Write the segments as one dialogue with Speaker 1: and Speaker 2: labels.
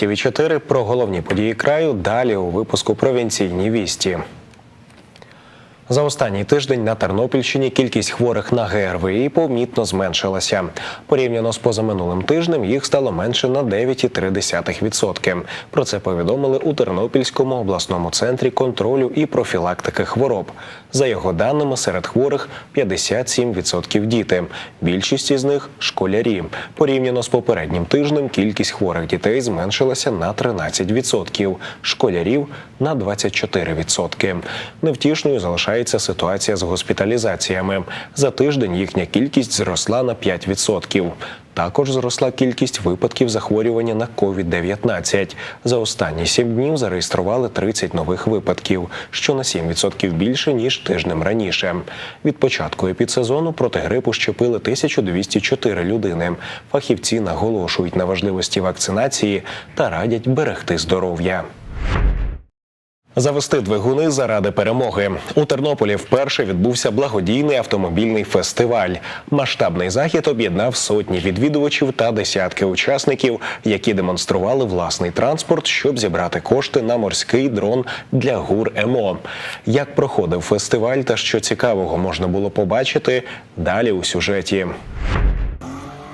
Speaker 1: ТВ 4 про головні події краю. Далі у випуску провінційні вісті. За останній тиждень на Тернопільщині кількість хворих на ГРВІ помітно зменшилася. Порівняно з позаминулим тижнем їх стало менше на 9,3%. Про це повідомили у Тернопільському обласному центрі контролю і профілактики хвороб. За його даними, серед хворих 57% діти. Більшість із них школярі. Порівняно з попереднім тижнем кількість хворих дітей зменшилася на 13%, школярів на 24%. Невтішною залишається ситуація з госпіталізаціями. За тиждень їхня кількість зросла на 5%. Також зросла кількість випадків захворювання на COVID-19. За останні сім днів зареєстрували 30 нових випадків, що на 7% більше ніж тижнем раніше. Від початку епідсезону проти грипу щепили 1204 людини. Фахівці наголошують на важливості вакцинації та радять берегти здоров'я. Завести двигуни заради перемоги у Тернополі вперше відбувся благодійний автомобільний фестиваль. Масштабний захід об'єднав сотні відвідувачів та десятки учасників, які демонстрували власний транспорт, щоб зібрати кошти на морський дрон для гур ЕМО. Як проходив фестиваль та що цікавого можна було побачити далі у сюжеті.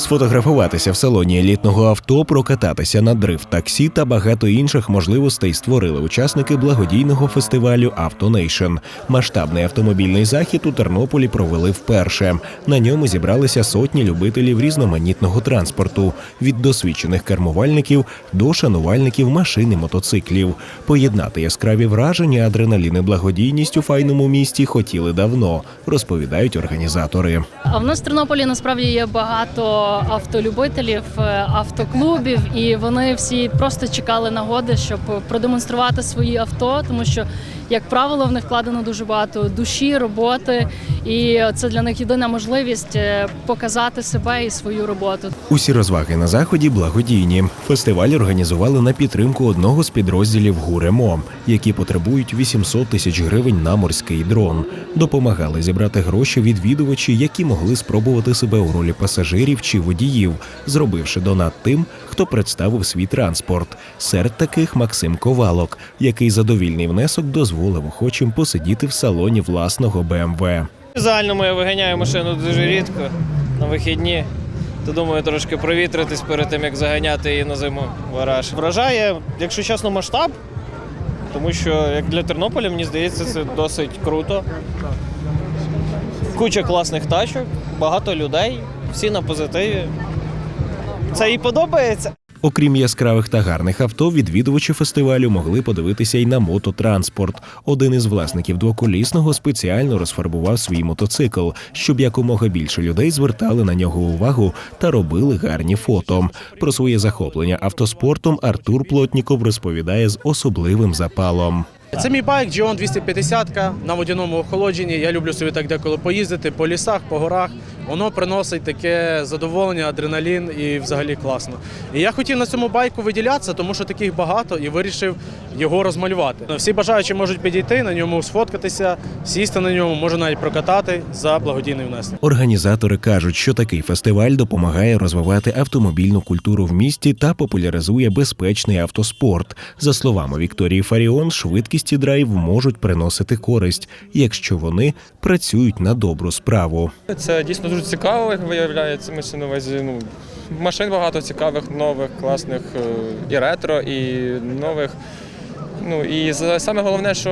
Speaker 2: Сфотографуватися в салоні елітного авто, прокататися на дрифт таксі та багато інших можливостей створили учасники благодійного фестивалю «Автонейшн». Масштабний автомобільний захід у Тернополі провели вперше. На ньому зібралися сотні любителів різноманітного транспорту від досвідчених кермувальників до шанувальників машин і мотоциклів. Поєднати яскраві враження, адреналін і благодійність у файному місті хотіли давно, розповідають організатори.
Speaker 3: А в нас в Тернополі насправді є багато автолюбителів, е, автоклубів, і вони всі просто чекали нагоди, щоб продемонструвати свої авто, тому що, як правило, в них вкладено дуже багато душі, роботи, і це для них єдина можливість е, показати себе і свою роботу.
Speaker 2: Усі розваги на заході благодійні. Фестиваль організували на підтримку одного з підрозділів ГУРЕМО, які потребують 800 тисяч гривень на морський дрон. Допомагали зібрати гроші відвідувачі, які могли спробувати себе у ролі пасажирів чи водіїв, зробивши донат тим, хто представив свій транспорт. Серед таких Максим Ковалок, який за довільний внесок дозволив охочим посидіти в салоні власного БМВ.
Speaker 4: В загальному виганяю машину дуже рідко на вихідні. То думаю, трошки провітритись перед тим, як заганяти її на зиму в гараж. Вражає, якщо чесно, масштаб, тому що як для Тернополя, мені здається, це досить круто. Куча класних тачок, багато людей, всі на позитиві. Це їй подобається.
Speaker 2: Окрім яскравих та гарних авто, відвідувачі фестивалю могли подивитися й на мототранспорт. Один із власників двоколісного спеціально розфарбував свій мотоцикл, щоб якомога більше людей звертали на нього увагу та робили гарні фото. Про своє захоплення автоспортом Артур Плотніков розповідає з особливим запалом.
Speaker 5: Це мій байк Gion 250 на водяному охолодженні. Я люблю собі так деколи поїздити по лісах, по горах. Воно приносить таке задоволення, адреналін і взагалі класно. І я хотів на цьому байку виділятися, тому що таких багато, і вирішив його розмалювати. Всі бажаючі можуть підійти на ньому, сфоткатися, сісти на ньому, може навіть прокатати за благодійний внесок.
Speaker 2: Організатори кажуть, що такий фестиваль допомагає розвивати автомобільну культуру в місті та популяризує безпечний автоспорт. За словами Вікторії Фаріон, швидкість і драйв можуть приносити користь, якщо вони працюють на добру справу.
Speaker 6: Це дійсно дуже цікаво, як виявляється, ми на увазі. Ну, машин багато цікавих, нових, класних, е, і ретро, і нових. Ну і саме головне, що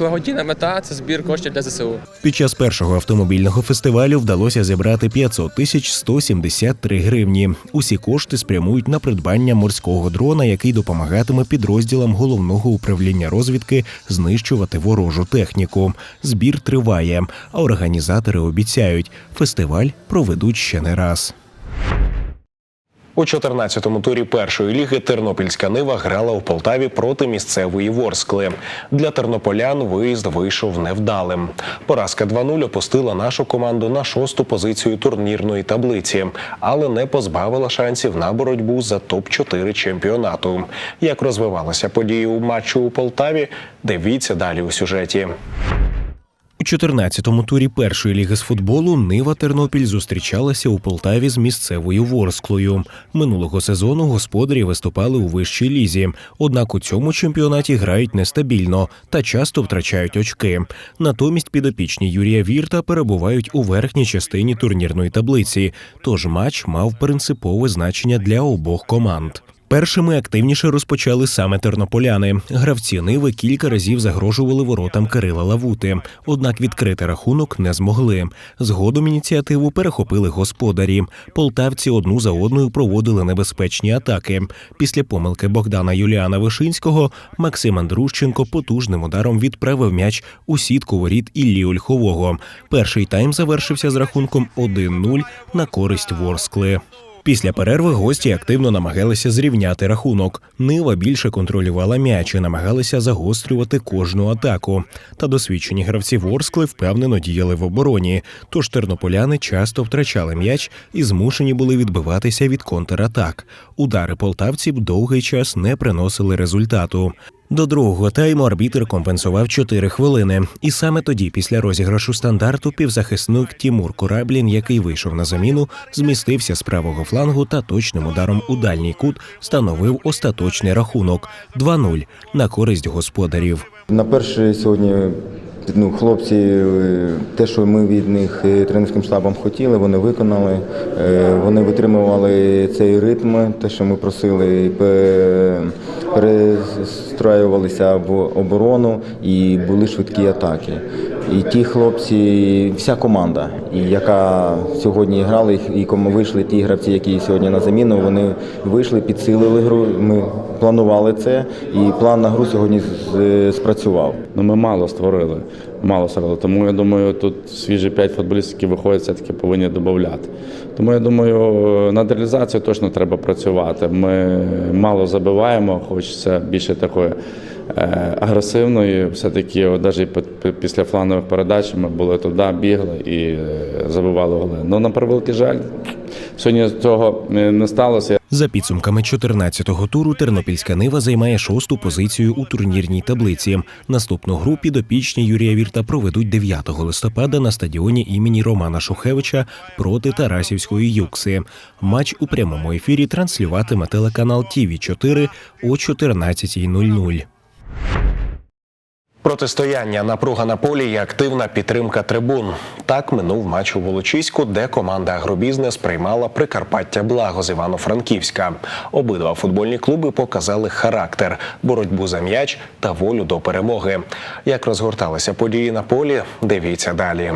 Speaker 6: благодійна мета це збір коштів для ЗСУ.
Speaker 2: Під час першого автомобільного фестивалю вдалося зібрати 500 тисяч 173 гривні. Усі кошти спрямують на придбання морського дрона, який допомагатиме підрозділам головного управління розвідки знищувати ворожу техніку. Збір триває, а організатори обіцяють, фестиваль проведуть ще не раз.
Speaker 1: У 14-му турі першої ліги Тернопільська Нива грала у Полтаві проти місцевої Ворскли. Для тернополян виїзд вийшов невдалим. Поразка 2-0 опустила нашу команду на шосту позицію турнірної таблиці, але не позбавила шансів на боротьбу за топ-4 чемпіонату. Як розвивалися події у матчу у Полтаві, дивіться далі у сюжеті.
Speaker 2: У 14-му турі першої ліги з футболу Нива Тернопіль зустрічалася у Полтаві з місцевою Ворсклою. Минулого сезону господарі виступали у вищій лізі. Однак у цьому чемпіонаті грають нестабільно та часто втрачають очки. Натомість підопічні Юрія Вірта перебувають у верхній частині турнірної таблиці. Тож матч мав принципове значення для обох команд. Першими активніше розпочали саме тернополяни. Гравці Ниви кілька разів загрожували воротам Кирила Лавути, однак відкрити рахунок не змогли. Згодом ініціативу перехопили господарі. Полтавці одну за одною проводили небезпечні атаки. Після помилки Богдана Юліана Вишинського Максим Андрущенко потужним ударом відправив м'яч у сітку воріт Іллі Ольхового. Перший тайм завершився з рахунком 1-0 на користь Ворскли. Після перерви гості активно намагалися зрівняти рахунок. Нива більше контролювала м'яч і намагалися загострювати кожну атаку. Та досвідчені гравці Ворскли впевнено діяли в обороні. Тож тернополяни часто втрачали м'яч і змушені були відбиватися від контратак. Удари полтавців довгий час не приносили результату. До другого тайму арбітр компенсував 4 хвилини, і саме тоді, після розіграшу стандарту, півзахисник Тімур Кураблін, який вийшов на заміну, змістився з правого флангу та точним ударом у дальній кут встановив остаточний рахунок 2-0 на користь господарів.
Speaker 7: На перший сьогодні ну, хлопці, е, те, що ми від них е, тренерським штабом хотіли, вони виконали. Е, Вони витримували цей ритм, те, що ми просили, перестраювалися в оборону і були швидкі атаки. І ті хлопці, вся команда, і яка сьогодні грала, і кому вийшли ті гравці, які сьогодні на заміну, вони вийшли, підсилили гру. Ми планували це, і план на гру сьогодні спрацював.
Speaker 8: Ну, ми мало створили. Мало створили. Тому я думаю, тут свіжі п'ять футболістів, які виходять, все-таки повинні додати. Тому я думаю, над реалізацією точно треба працювати. Ми мало забиваємо, хочеться більше такої е, агресивної. Все-таки, навіть пі- пі- після флангових передач ми були туди, бігли і е, забивали голи. Ну, на превеликий жаль, сьогодні цього е, не сталося.
Speaker 2: За підсумками 14-го туру Тернопільська Нива займає шосту позицію у турнірній таблиці. Наступну гру підопічні Юрія Вірта проведуть 9 листопада на стадіоні імені Романа Шухевича проти Тарасівської Юкси. Матч у прямому ефірі транслюватиме телеканал ТІВІ 4 о 14.00.
Speaker 1: Протистояння, напруга на полі і активна підтримка трибун. Так минув матч у Волочиську, де команда Агробізнес приймала Прикарпаття Благо з Івано-Франківська. Обидва футбольні клуби показали характер, боротьбу за м'яч та волю до перемоги. Як розгорталися події на полі, дивіться далі.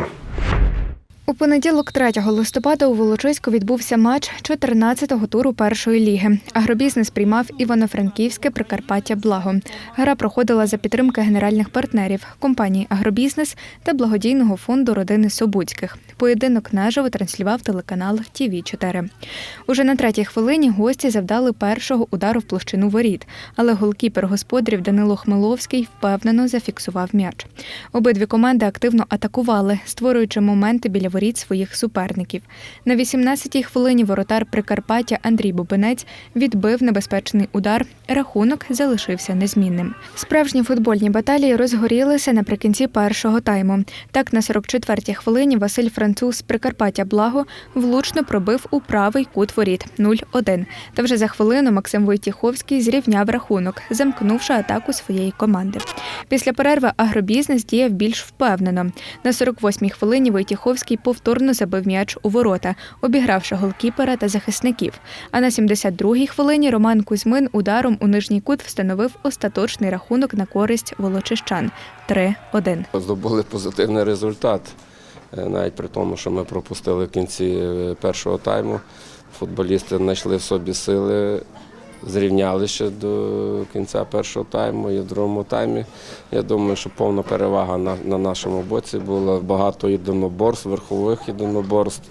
Speaker 9: У понеділок, 3 листопада, у Волочиську відбувся матч 14-го туру першої ліги. Агробізнес приймав Івано-Франківське Прикарпаття Благо. Гра проходила за підтримки генеральних партнерів компанії Агробізнес та благодійного фонду родини Собуцьких. Поєдинок наживо транслював телеканал ТІВІ 4 Уже на третій хвилині гості завдали першого удару в площину воріт, але голкіпер господарів Данило Хмеловський впевнено зафіксував м'яч. Обидві команди активно атакували, створюючи моменти біля воріт своїх суперників. На 18-й хвилині воротар Прикарпаття Андрій Бубенець відбив небезпечний удар. Рахунок залишився незмінним. Справжні футбольні баталії розгорілися наприкінці першого тайму. Так, на 44-й хвилині Василь Француз з Прикарпаття Благо влучно пробив у правий кут воріт 0-1. Та вже за хвилину Максим Войтіховський зрівняв рахунок, замкнувши атаку своєї команди. Після перерви агробізнес діяв більш впевнено. На 48-й хвилині Войтіховський повторно забив м'яч у ворота, обігравши голкіпера та захисників. А на 72-й хвилині Роман Кузьмин ударом у нижній кут встановив остаточний рахунок на користь волочищан 3-1.
Speaker 10: Здобули позитивний результат, Е, навіть при тому, що ми пропустили в кінці е, першого тайму. Футболісти знайшли в собі сили, зрівняли ще до кінця першого тайму і в другому таймі. Я думаю, що повна перевага на, на нашому боці була багато єдиноборств, верхових єдиноборств.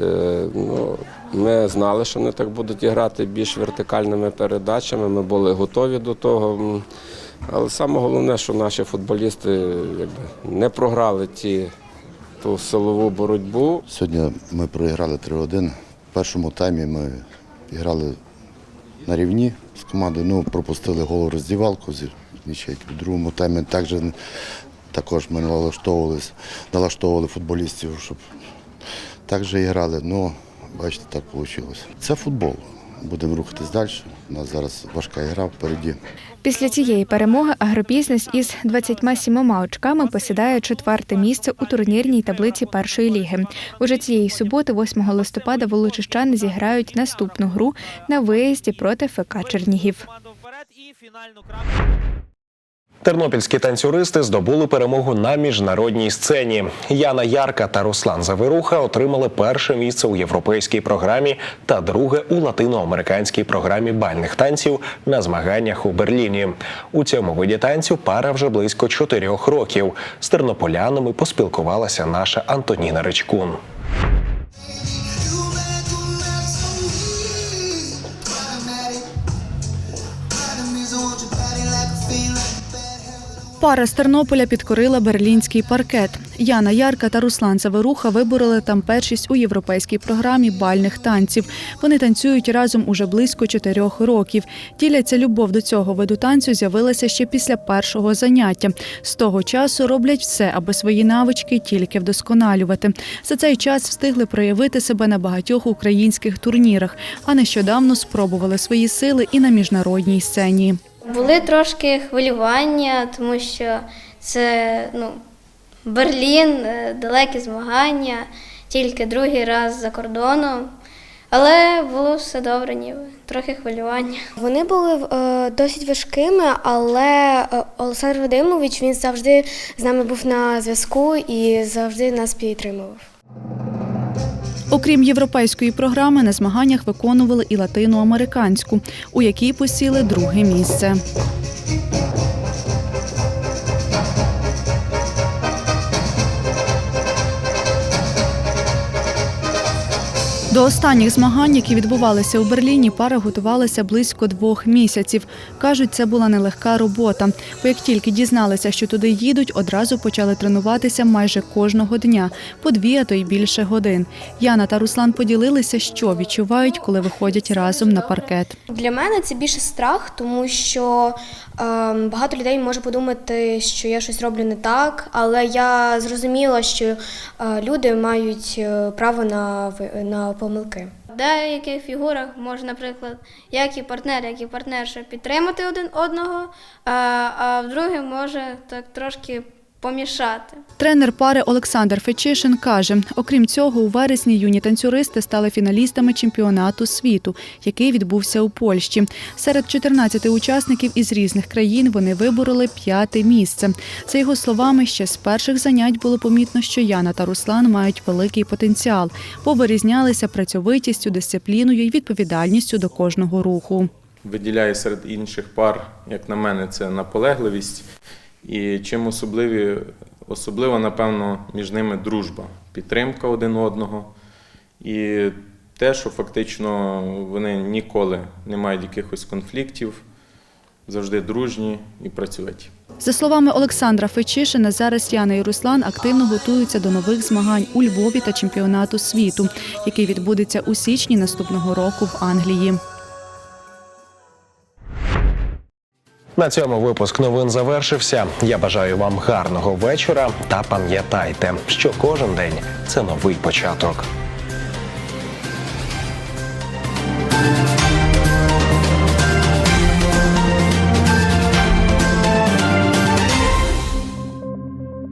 Speaker 10: Е, ну, ми знали, що вони так будуть грати більш вертикальними передачами. Ми були готові до того. Але саме головне, що наші футболісти якби, не програли ті, ту силову боротьбу.
Speaker 11: Сьогодні ми проіграли 3-1. В першому таймі ми грали на рівні з командою. Ну, пропустили голову роздівалку з. В другому таймі також також ми налаштовувалися, налаштовували футболістів, щоб так же і грали. Ну, бачите, так вийшло. Це футбол. Будемо рухатись далі. У нас зараз важка гра впереді.
Speaker 9: Після цієї перемоги агробізнес із 27 очками посідає четверте місце у турнірній таблиці першої ліги. Уже цієї суботи, 8 листопада, волочищани зіграють наступну гру на виїзді проти ФК Чернігів.
Speaker 2: Тернопільські танцюристи здобули перемогу на міжнародній сцені. Яна Ярка та Руслан Заверуха отримали перше місце у європейській програмі та друге у латиноамериканській програмі бальних танців на змаганнях у Берліні. У цьому виді танцю пара вже близько чотирьох років. З тернополянами поспілкувалася наша Антоніна Ричкун.
Speaker 12: Пара з Тернополя підкорила берлінський паркет. Яна Ярка та Руслан Заверуха вибороли там першість у європейській програмі бальних танців. Вони танцюють разом уже близько чотирьох років. Діляться любов до цього виду танцю з'явилася ще після першого заняття. З того часу роблять все, аби свої навички тільки вдосконалювати. За цей час встигли проявити себе на багатьох українських турнірах, а нещодавно спробували свої сили і на міжнародній сцені.
Speaker 10: Були трошки хвилювання, тому що це ну, Берлін, е, далекі змагання, тільки другий раз за кордоном. Але було все добре, ніби трохи хвилювання.
Speaker 13: Вони були е, досить важкими, але е, Олександр Вадимович він завжди з нами був на зв'язку і завжди нас підтримував.
Speaker 12: Окрім європейської програми, на змаганнях виконували і латиноамериканську, у якій посіли друге місце. До останніх змагань, які відбувалися у Берліні, пара готувалася близько двох місяців. Кажуть, це була нелегка робота. Бо як тільки дізналися, що туди їдуть, одразу почали тренуватися майже кожного дня, по дві, а то й більше годин. Яна та Руслан поділилися, що відчувають, коли виходять разом на паркет.
Speaker 13: Для мене це більше страх, тому що багато людей може подумати, що я щось роблю не так, але я зрозуміла, що е, люди мають е, право на, на помилки.
Speaker 10: В деяких фігурах може, наприклад, як і партнер, як і партнерша підтримати один одного, а, а в другий може так трошки помішати.
Speaker 12: Тренер пари Олександр Фечишин каже: окрім цього, у вересні юні танцюристи стали фіналістами чемпіонату світу, який відбувся у Польщі. Серед 14 учасників із різних країн вони вибороли п'яте місце. За його словами, ще з перших занять було помітно, що Яна та Руслан мають великий потенціал, бо вирізнялися працьовитістю, дисципліною і відповідальністю до кожного руху.
Speaker 14: виділяє серед інших пар, як на мене, це наполегливість. І чим особливі, особливо, напевно, між ними дружба, підтримка один одного. І те, що фактично вони ніколи не мають якихось конфліктів, завжди дружні і працюють.
Speaker 12: За словами Олександра Фечишина, зараз Яна і Руслан активно готуються до нових змагань у Львові та чемпіонату світу, який відбудеться у січні наступного року в Англії.
Speaker 2: На цьому випуск новин завершився. Я бажаю вам гарного вечора та пам'ятайте, що кожен день це новий початок.